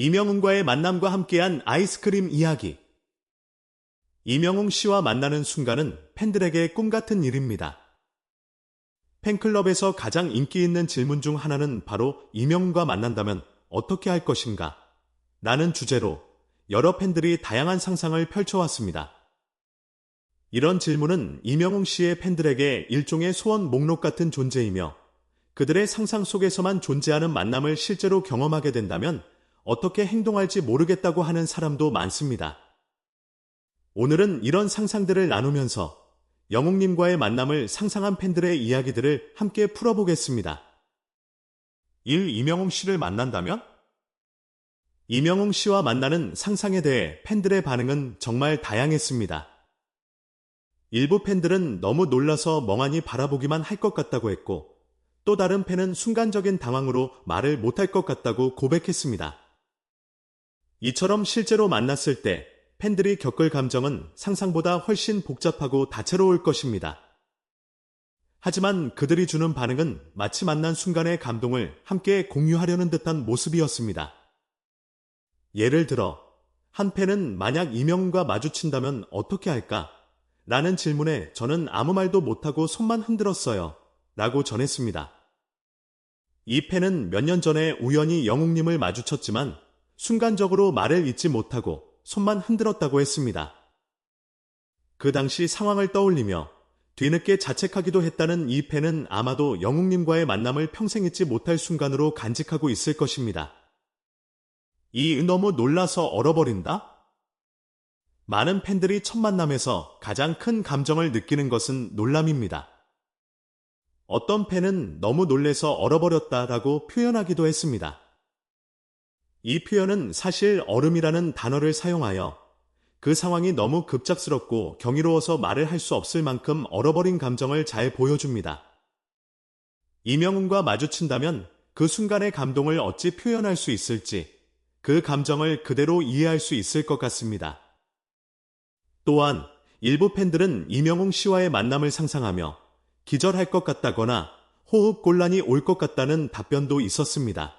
이명웅과의 만남과 함께한 아이스크림 이야기. 이명웅 씨와 만나는 순간은 팬들에게 꿈 같은 일입니다. 팬클럽에서 가장 인기 있는 질문 중 하나는 바로 이명웅과 만난다면 어떻게 할 것인가? 라는 주제로 여러 팬들이 다양한 상상을 펼쳐왔습니다. 이런 질문은 이명웅 씨의 팬들에게 일종의 소원 목록 같은 존재이며 그들의 상상 속에서만 존재하는 만남을 실제로 경험하게 된다면 어떻게 행동할지 모르겠다고 하는 사람도 많습니다. 오늘은 이런 상상들을 나누면서 영웅님과의 만남을 상상한 팬들의 이야기들을 함께 풀어보겠습니다. 1. 이명웅 씨를 만난다면? 이명웅 씨와 만나는 상상에 대해 팬들의 반응은 정말 다양했습니다. 일부 팬들은 너무 놀라서 멍하니 바라보기만 할 것 같다고 했고, 또 다른 팬은 순간적인 당황으로 말을 못할 것 같다고 고백했습니다. 이처럼 실제로 만났을 때 팬들이 겪을 감정은 상상보다 훨씬 복잡하고 다채로울 것입니다. 하지만 그들이 주는 반응은 마치 만난 순간의 감동을 함께 공유하려는 듯한 모습이었습니다. 예를 들어, 한 팬은 만약 이명과 마주친다면 어떻게 할까? 라는 질문에 저는 아무 말도 못하고 손만 흔들었어요. 라고 전했습니다. 이 팬은 몇 년 전에 우연히 영웅님을 마주쳤지만 순간적으로 말을 잇지 못하고 손만 흔들었다고 했습니다. 그 당시 상황을 떠올리며 뒤늦게 자책하기도 했다는 이 팬은 아마도 영웅님과의 만남을 평생 잊지 못할 순간으로 간직하고 있을 것입니다. 이 너무 놀라서 얼어버린다? 많은 팬들이 첫 만남에서 가장 큰 감정을 느끼는 것은 놀람입니다. 어떤 팬은 너무 놀래서 얼어버렸다라고 표현하기도 했습니다. 이 표현은 사실 얼음이라는 단어를 사용하여 그 상황이 너무 급작스럽고 경이로워서 말을 할 수 없을 만큼 얼어버린 감정을 잘 보여줍니다. 이명훈과 마주친다면 그 순간의 감동을 어찌 표현할 수 있을지 그 감정을 그대로 이해할 수 있을 것 같습니다. 또한 일부 팬들은 이명웅 씨와의 만남을 상상하며 기절할 것 같다거나 호흡 곤란이 올 것 같다는 답변도 있었습니다.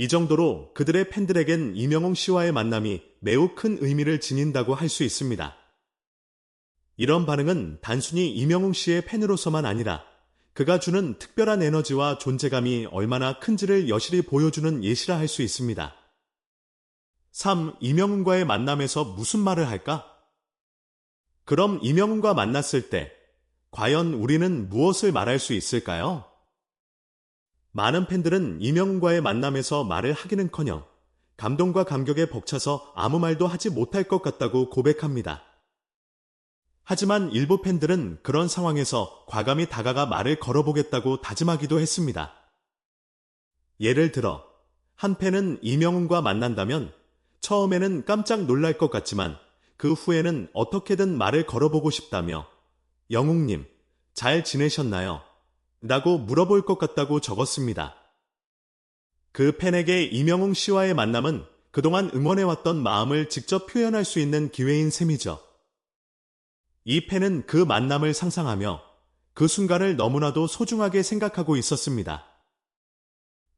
이 정도로 그들의 팬들에겐 이명웅 씨와의 만남이 매우 큰 의미를 지닌다고 할 수 있습니다. 이런 반응은 단순히 이명웅 씨의 팬으로서만 아니라 그가 주는 특별한 에너지와 존재감이 얼마나 큰지를 여실히 보여주는 예시라 할 수 있습니다. 3. 이명웅과의 만남에서 무슨 말을 할까? 그럼 이명웅과 만났을 때 과연 우리는 무엇을 말할 수 있을까요? 많은 팬들은 이명과의 만남에서 말을 하기는커녕 감동과 감격에 벅차서 아무 말도 하지 못할 것 같다고 고백합니다. 하지만 일부 팬들은 그런 상황에서 과감히 다가가 말을 걸어보겠다고 다짐하기도 했습니다. 예를 들어, 한 팬은 이명훈과 만난다면 처음에는 깜짝 놀랄 것 같지만 그 후에는 어떻게든 말을 걸어보고 싶다며 영웅님, 잘 지내셨나요? 라고 물어볼 것 같다고 적었습니다. 그 팬에게 이명웅 씨와의 만남은 그동안 응원해왔던 마음을 직접 표현할 수 있는 기회인 셈이죠. 이 팬은 그 만남을 상상하며 그 순간을 너무나도 소중하게 생각하고 있었습니다.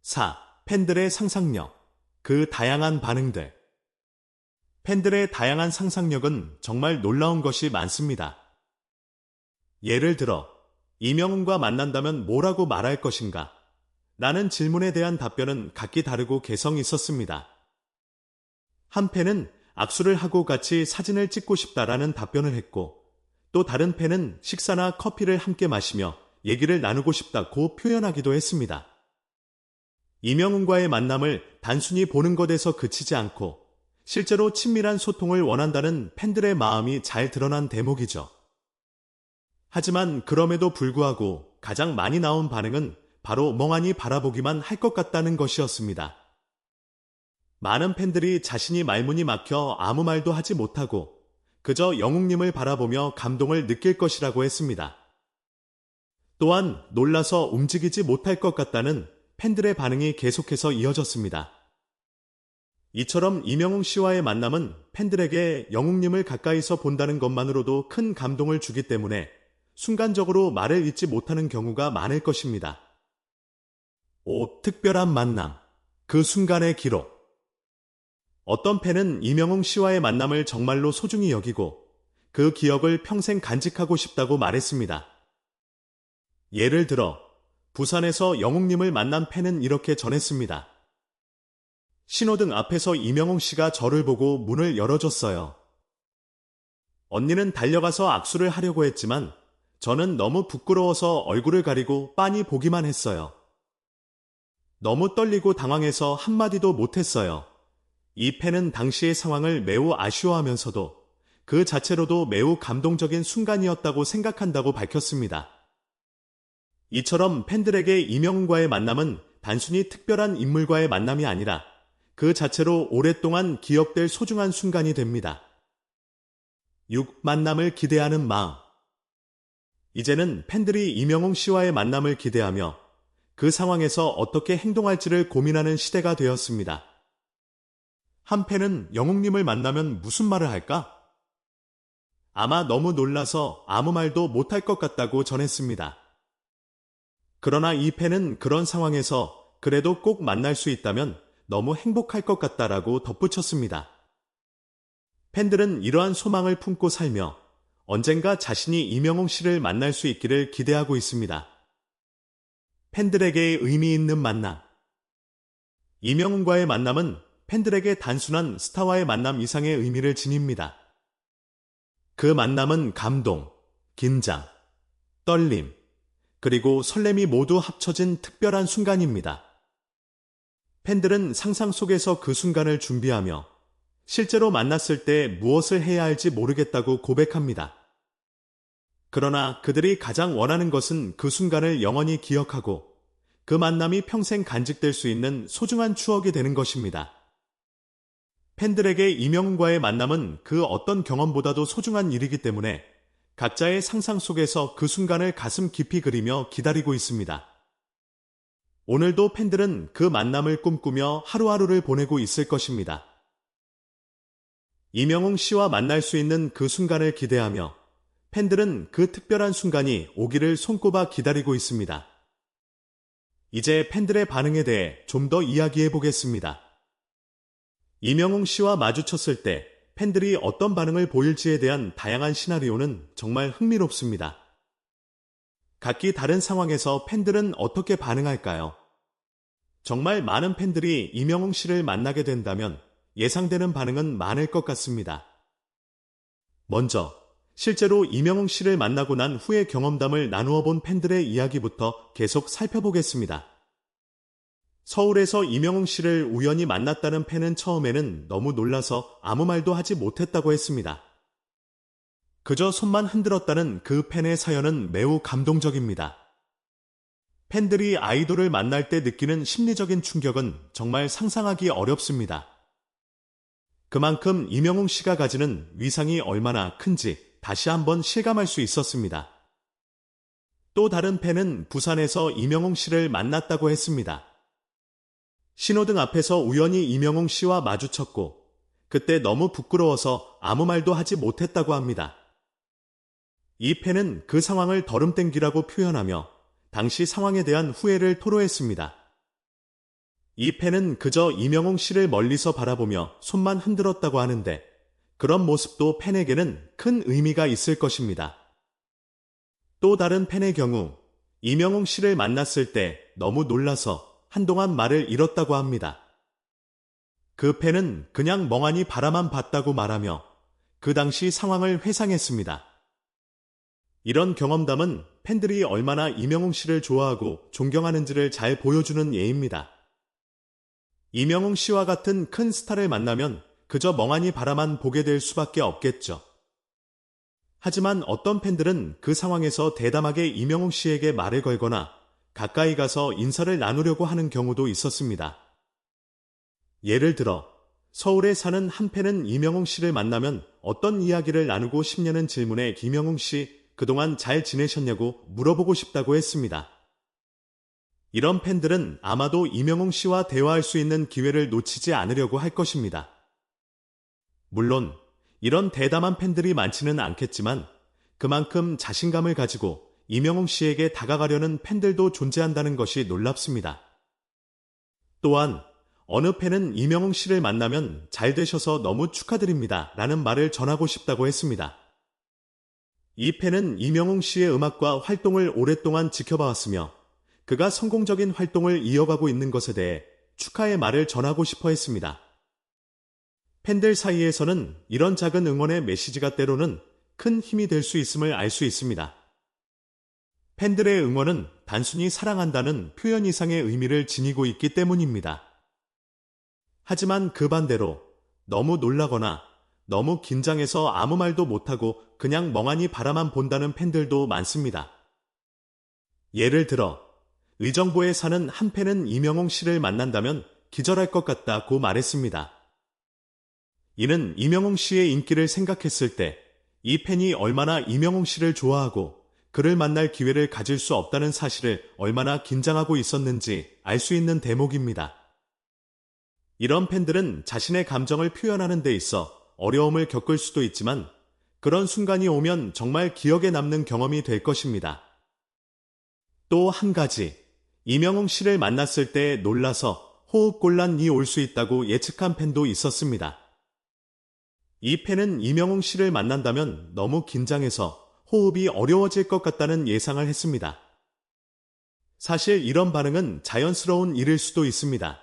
4. 팬들의 상상력. 그 다양한 반응들. 팬들의 다양한 상상력은 정말 놀라운 것이 많습니다. 예를 들어, 이명훈과 만난다면 뭐라고 말할 것인가? 라는 질문에 대한 답변은 각기 다르고 개성이 있었습니다. 한 팬은 악수를 하고 같이 사진을 찍고 싶다라는 답변을 했고, 또 다른 팬은 식사나 커피를 함께 마시며 얘기를 나누고 싶다고 표현하기도 했습니다. 이명훈과의 만남을 단순히 보는 것에서 그치지 않고 실제로 친밀한 소통을 원한다는 팬들의 마음이 잘 드러난 대목이죠. 하지만 그럼에도 불구하고 가장 많이 나온 반응은 바로 멍하니 바라보기만 할 것 같다는 것이었습니다. 많은 팬들이 자신이 말문이 막혀 아무 말도 하지 못하고 그저 영웅님을 바라보며 감동을 느낄 것이라고 했습니다. 또한 놀라서 움직이지 못할 것 같다는 팬들의 반응이 계속해서 이어졌습니다. 이처럼 이명웅 씨와의 만남은 팬들에게 영웅님을 가까이서 본다는 것만으로도 큰 감동을 주기 때문에 순간적으로 말을 잇지 못하는 경우가 많을 것입니다. 5. 특별한 만남. 그 순간의 기록. 어떤 팬은 이명웅 씨와의 만남을 정말로 소중히 여기고 그 기억을 평생 간직하고 싶다고 말했습니다. 예를 들어 부산에서 영웅님을 만난 팬은 이렇게 전했습니다. 신호등 앞에서 이명웅 씨가 저를 보고 문을 열어줬어요. 언니는 달려가서 악수를 하려고 했지만 저는 너무 부끄러워서 얼굴을 가리고 빤히 보기만 했어요. 너무 떨리고 당황해서 한마디도 못했어요. 이 팬은 당시의 상황을 매우 아쉬워하면서도 그 자체로도 매우 감동적인 순간이었다고 생각한다고 밝혔습니다. 이처럼 팬들에게 이명웅과의 만남은 단순히 특별한 인물과의 만남이 아니라 그 자체로 오랫동안 기억될 소중한 순간이 됩니다. 6. 만남을 기대하는 마음. 이제는 팬들이 이명웅 씨와의 만남을 기대하며 그 상황에서 어떻게 행동할지를 고민하는 시대가 되었습니다. 한 팬은 영웅님을 만나면 무슨 말을 할까? 아마 너무 놀라서 아무 말도 못할 것 같다고 전했습니다. 그러나 이 팬은 그런 상황에서 그래도 꼭 만날 수 있다면 너무 행복할 것 같다라고 덧붙였습니다. 팬들은 이러한 소망을 품고 살며 언젠가 자신이 이명웅 씨를 만날 수 있기를 기대하고 있습니다. 팬들에게 의미 있는 만남. 이명웅과의 만남은 팬들에게 단순한 스타와의 만남 이상의 의미를 지닙니다. 그 만남은 감동, 긴장, 떨림, 그리고 설렘이 모두 합쳐진 특별한 순간입니다. 팬들은 상상 속에서 그 순간을 준비하며 실제로 만났을 때 무엇을 해야 할지 모르겠다고 고백합니다. 그러나 그들이 가장 원하는 것은 그 순간을 영원히 기억하고 그 만남이 평생 간직될 수 있는 소중한 추억이 되는 것입니다. 팬들에게 이명과의 만남은 그 어떤 경험보다도 소중한 일이기 때문에 각자의 상상 속에서 그 순간을 가슴 깊이 그리며 기다리고 있습니다. 오늘도 팬들은 그 만남을 꿈꾸며 하루하루를 보내고 있을 것입니다. 이명웅 씨와 만날 수 있는 그 순간을 기대하며 팬들은 그 특별한 순간이 오기를 손꼽아 기다리고 있습니다. 이제 팬들의 반응에 대해 좀 더 이야기해 보겠습니다. 이명웅 씨와 마주쳤을 때 팬들이 어떤 반응을 보일지에 대한 다양한 시나리오는 정말 흥미롭습니다. 각기 다른 상황에서 팬들은 어떻게 반응할까요? 정말 많은 팬들이 이명웅 씨를 만나게 된다면 예상되는 반응은 많을 것 같습니다. 먼저 실제로 이명웅 씨를 만나고 난 후의 경험담을 나누어 본 팬들의 이야기부터 계속 살펴보겠습니다. 서울에서 이명웅 씨를 우연히 만났다는 팬은 처음에는 너무 놀라서 아무 말도 하지 못했다고 했습니다. 그저 손만 흔들었다는 그 팬의 사연은 매우 감동적입니다. 팬들이 아이돌을 만날 때 느끼는 심리적인 충격은 정말 상상하기 어렵습니다. 그만큼 이명웅 씨가 가지는 위상이 얼마나 큰지 다시 한번 실감할 수 있었습니다. 또 다른 팬은 부산에서 이명웅 씨를 만났다고 했습니다. 신호등 앞에서 우연히 이명웅 씨와 마주쳤고 그때 너무 부끄러워서 아무 말도 하지 못했다고 합니다. 이 팬은 그 상황을 더름땡기라고 표현하며 당시 상황에 대한 후회를 토로했습니다. 이 팬은 그저 이명웅 씨를 멀리서 바라보며 손만 흔들었다고 하는데 그런 모습도 팬에게는 큰 의미가 있을 것입니다. 또 다른 팬의 경우 이명웅 씨를 만났을 때 너무 놀라서 한동안 말을 잃었다고 합니다. 그 팬은 그냥 멍하니 바라만 봤다고 말하며 그 당시 상황을 회상했습니다. 이런 경험담은 팬들이 얼마나 이명웅 씨를 좋아하고 존경하는지를 잘 보여주는 예입니다. 이명웅 씨와 같은 큰 스타를 만나면 그저 멍하니 바라만 보게 될 수밖에 없겠죠. 하지만 어떤 팬들은 그 상황에서 대담하게 이명웅 씨에게 말을 걸거나 가까이 가서 인사를 나누려고 하는 경우도 있었습니다. 예를 들어 서울에 사는 한 팬은 이명웅 씨를 만나면 어떤 이야기를 나누고 싶냐는 질문에 김영웅 씨 그동안 잘 지내셨냐고 물어보고 싶다고 했습니다. 이런 팬들은 아마도 이명웅 씨와 대화할 수 있는 기회를 놓치지 않으려고 할 것입니다. 물론 이런 대담한 팬들이 많지는 않겠지만 그만큼 자신감을 가지고 이명웅 씨에게 다가가려는 팬들도 존재한다는 것이 놀랍습니다. 또한 어느 팬은 이명웅 씨를 만나면 잘 되셔서 너무 축하드립니다. 라는 말을 전하고 싶다고 했습니다. 이 팬은 이명웅 씨의 음악과 활동을 오랫동안 지켜봐왔으며 그가 성공적인 활동을 이어가고 있는 것에 대해 축하의 말을 전하고 싶어 했습니다. 팬들 사이에서는 이런 작은 응원의 메시지가 때로는 큰 힘이 될 수 있음을 알 수 있습니다. 팬들의 응원은 단순히 사랑한다는 표현 이상의 의미를 지니고 있기 때문입니다. 하지만 그 반대로 너무 놀라거나 너무 긴장해서 아무 말도 못하고 그냥 멍하니 바라만 본다는 팬들도 많습니다. 예를 들어 의정부에 사는 한 팬은 이명홍 씨를 만난다면 기절할 것 같다고 말했습니다. 이는 이명홍 씨의 인기를 생각했을 때 이 팬이 얼마나 이명홍 씨를 좋아하고 그를 만날 기회를 가질 수 없다는 사실을 얼마나 긴장하고 있었는지 알 수 있는 대목입니다. 이런 팬들은 자신의 감정을 표현하는 데 있어 어려움을 겪을 수도 있지만 그런 순간이 오면 정말 기억에 남는 경험이 될 것입니다. 또 한 가지, 이명웅 씨를 만났을 때 놀라서 호흡곤란이 올 수 있다고 예측한 팬도 있었습니다. 이 팬은 이명웅 씨를 만난다면 너무 긴장해서 호흡이 어려워질 것 같다는 예상을 했습니다. 사실 이런 반응은 자연스러운 일일 수도 있습니다.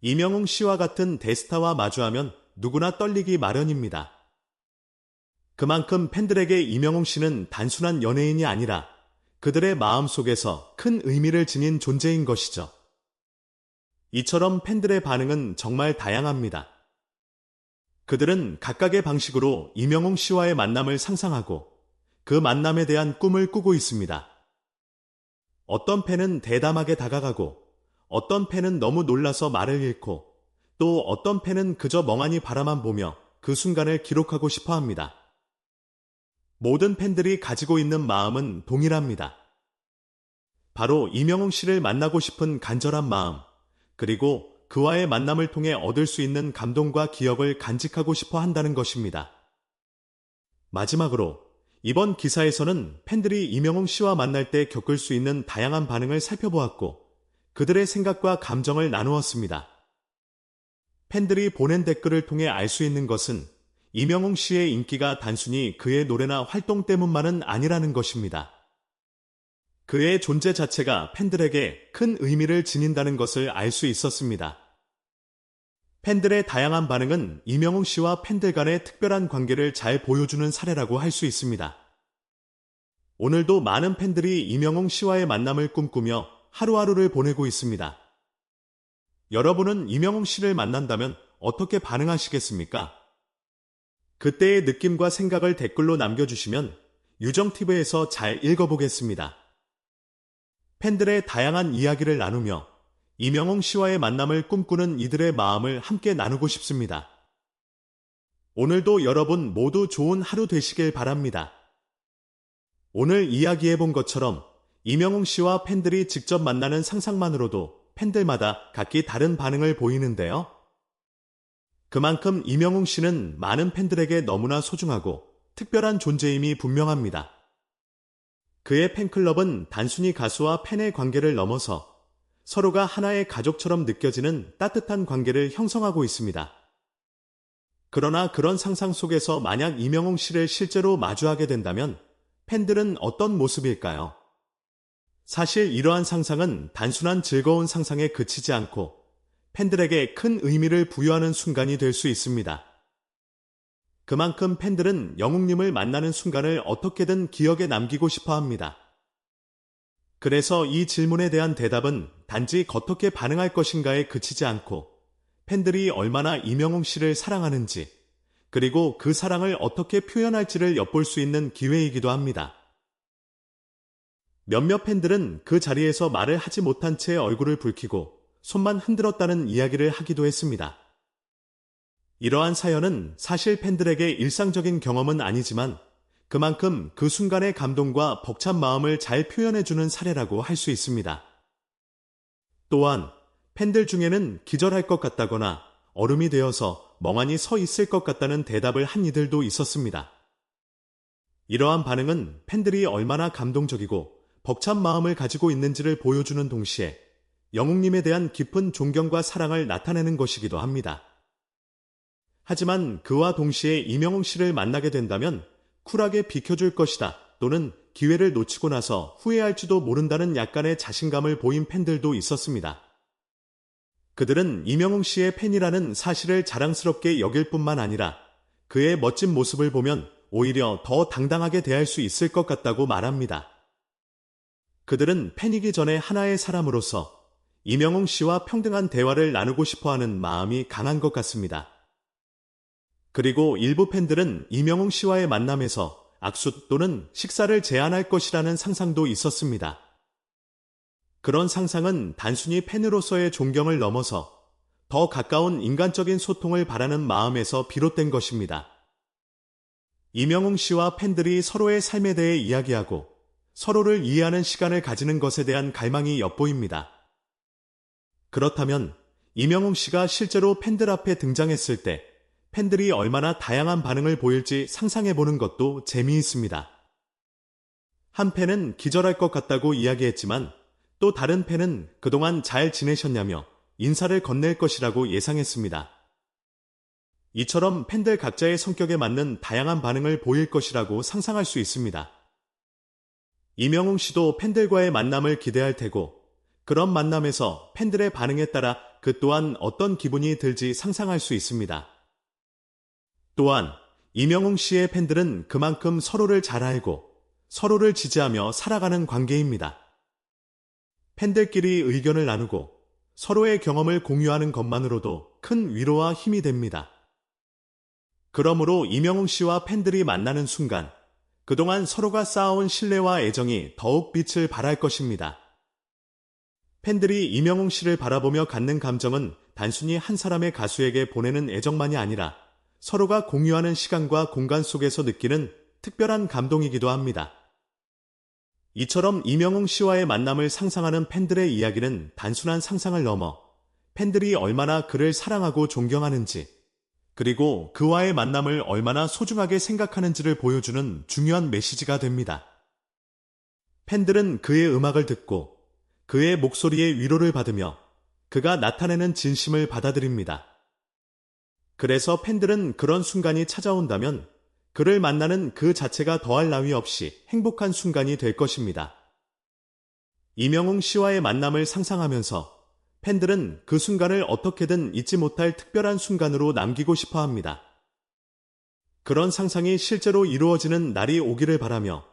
이명웅 씨와 같은 대스타와 마주하면 누구나 떨리기 마련입니다. 그만큼 팬들에게 이명웅 씨는 단순한 연예인이 아니라 그들의 마음 속에서 큰 의미를 지닌 존재인 것이죠. 이처럼 팬들의 반응은 정말 다양합니다. 그들은 각각의 방식으로 이명웅 씨와의 만남을 상상하고 그 만남에 대한 꿈을 꾸고 있습니다. 어떤 팬은 대담하게 다가가고 어떤 팬은 너무 놀라서 말을 잃고 또 어떤 팬은 그저 멍하니 바라만 보며 그 순간을 기록하고 싶어 합니다. 모든 팬들이 가지고 있는 마음은 동일합니다. 바로 이명웅 씨를 만나고 싶은 간절한 마음, 그리고 그와의 만남을 통해 얻을 수 있는 감동과 기억을 간직하고 싶어 한다는 것입니다. 마지막으로 이번 기사에서는 팬들이 이명웅 씨와 만날 때 겪을 수 있는 다양한 반응을 살펴보았고 그들의 생각과 감정을 나누었습니다. 팬들이 보낸 댓글을 통해 알 수 있는 것은 이명웅 씨의 인기가 단순히 그의 노래나 활동 때문만은 아니라는 것입니다. 그의 존재 자체가 팬들에게 큰 의미를 지닌다는 것을 알 수 있었습니다. 팬들의 다양한 반응은 이명웅 씨와 팬들 간의 특별한 관계를 잘 보여주는 사례라고 할 수 있습니다. 오늘도 많은 팬들이 이명웅 씨와의 만남을 꿈꾸며 하루하루를 보내고 있습니다. 여러분은 이명웅 씨를 만난다면 어떻게 반응하시겠습니까? 그때의 느낌과 생각을 댓글로 남겨주시면 유정TV에서 잘 읽어보겠습니다. 팬들의 다양한 이야기를 나누며 이명웅 씨와의 만남을 꿈꾸는 이들의 마음을 함께 나누고 싶습니다. 오늘도 여러분 모두 좋은 하루 되시길 바랍니다. 오늘 이야기해 본 것처럼 이명웅 씨와 팬들이 직접 만나는 상상만으로도 팬들마다 각기 다른 반응을 보이는데요. 그만큼 이명웅 씨는 많은 팬들에게 너무나 소중하고 특별한 존재임이 분명합니다. 그의 팬클럽은 단순히 가수와 팬의 관계를 넘어서 서로가 하나의 가족처럼 느껴지는 따뜻한 관계를 형성하고 있습니다. 그러나 그런 상상 속에서 만약 이명웅 씨를 실제로 마주하게 된다면 팬들은 어떤 모습일까요? 사실 이러한 상상은 단순한 즐거운 상상에 그치지 않고 팬들에게 큰 의미를 부여하는 순간이 될 수 있습니다. 그만큼 팬들은 영웅님을 만나는 순간을 어떻게든 기억에 남기고 싶어 합니다. 그래서 이 질문에 대한 대답은 단지 어떻게 반응할 것인가에 그치지 않고 팬들이 얼마나 이명웅 씨를 사랑하는지 그리고 그 사랑을 어떻게 표현할지를 엿볼 수 있는 기회이기도 합니다. 몇몇 팬들은 그 자리에서 말을 하지 못한 채 얼굴을 붉히고 손만 흔들었다는 이야기를 하기도 했습니다. 이러한 사연은 사실 팬들에게 일상적인 경험은 아니지만 그만큼 그 순간의 감동과 벅찬 마음을 잘 표현해주는 사례라고 할 수 있습니다. 또한 팬들 중에는 기절할 것 같다거나 얼음이 되어서 멍하니 서 있을 것 같다는 대답을 한 이들도 있었습니다. 이러한 반응은 팬들이 얼마나 감동적이고 벅찬 마음을 가지고 있는지를 보여주는 동시에 영웅님에 대한 깊은 존경과 사랑을 나타내는 것이기도 합니다. 하지만 그와 동시에 이명웅 씨를 만나게 된다면 쿨하게 비켜줄 것이다 또는 기회를 놓치고 나서 후회할지도 모른다는 약간의 자신감을 보인 팬들도 있었습니다. 그들은 이명웅 씨의 팬이라는 사실을 자랑스럽게 여길 뿐만 아니라 그의 멋진 모습을 보면 오히려 더 당당하게 대할 수 있을 것 같다고 말합니다. 그들은 팬이기 전에 하나의 사람으로서 이명웅 씨와 평등한 대화를 나누고 싶어 하는 마음이 강한 것 같습니다. 그리고 일부 팬들은 이명웅 씨와의 만남에서 악수 또는 식사를 제안할 것이라는 상상도 있었습니다. 그런 상상은 단순히 팬으로서의 존경을 넘어서 더 가까운 인간적인 소통을 바라는 마음에서 비롯된 것입니다. 이명웅 씨와 팬들이 서로의 삶에 대해 이야기하고 서로를 이해하는 시간을 가지는 것에 대한 갈망이 엿보입니다. 그렇다면 이명웅 씨가 실제로 팬들 앞에 등장했을 때 팬들이 얼마나 다양한 반응을 보일지 상상해 보는 것도 재미있습니다. 한 팬은 기절할 것 같다고 이야기했지만 또 다른 팬은 그동안 잘 지내셨냐며 인사를 건넬 것이라고 예상했습니다. 이처럼 팬들 각자의 성격에 맞는 다양한 반응을 보일 것이라고 상상할 수 있습니다. 이명웅 씨도 팬들과의 만남을 기대할 테고 그런 만남에서 팬들의 반응에 따라 그 또한 어떤 기분이 들지 상상할 수 있습니다. 또한 이명웅 씨의 팬들은 그만큼 서로를 잘 알고 서로를 지지하며 살아가는 관계입니다. 팬들끼리 의견을 나누고 서로의 경험을 공유하는 것만으로도 큰 위로와 힘이 됩니다. 그러므로 이명웅 씨와 팬들이 만나는 순간 그동안 서로가 쌓아온 신뢰와 애정이 더욱 빛을 발할 것입니다. 팬들이 이명웅 씨를 바라보며 갖는 감정은 단순히 한 사람의 가수에게 보내는 애정만이 아니라 서로가 공유하는 시간과 공간 속에서 느끼는 특별한 감동이기도 합니다. 이처럼 이명웅 씨와의 만남을 상상하는 팬들의 이야기는 단순한 상상을 넘어 팬들이 얼마나 그를 사랑하고 존경하는지, 그리고 그와의 만남을 얼마나 소중하게 생각하는지를 보여주는 중요한 메시지가 됩니다. 팬들은 그의 음악을 듣고 그의 목소리에 위로를 받으며 그가 나타내는 진심을 받아들입니다. 그래서 팬들은 그런 순간이 찾아온다면 그를 만나는 그 자체가 더할 나위 없이 행복한 순간이 될 것입니다. 이명웅 씨와의 만남을 상상하면서 팬들은 그 순간을 어떻게든 잊지 못할 특별한 순간으로 남기고 싶어 합니다. 그런 상상이 실제로 이루어지는 날이 오기를 바라며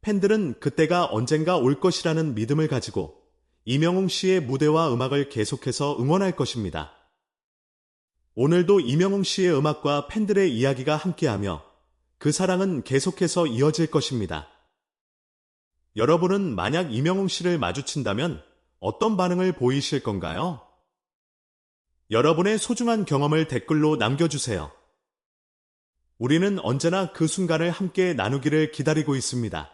팬들은 그때가 언젠가 올 것이라는 믿음을 가지고 이명웅 씨의 무대와 음악을 계속해서 응원할 것입니다. 오늘도 이명웅 씨의 음악과 팬들의 이야기가 함께하며 그 사랑은 계속해서 이어질 것입니다. 여러분은 만약 이명웅 씨를 마주친다면 어떤 반응을 보이실 건가요? 여러분의 소중한 경험을 댓글로 남겨주세요. 우리는 언제나 그 순간을 함께 나누기를 기다리고 있습니다.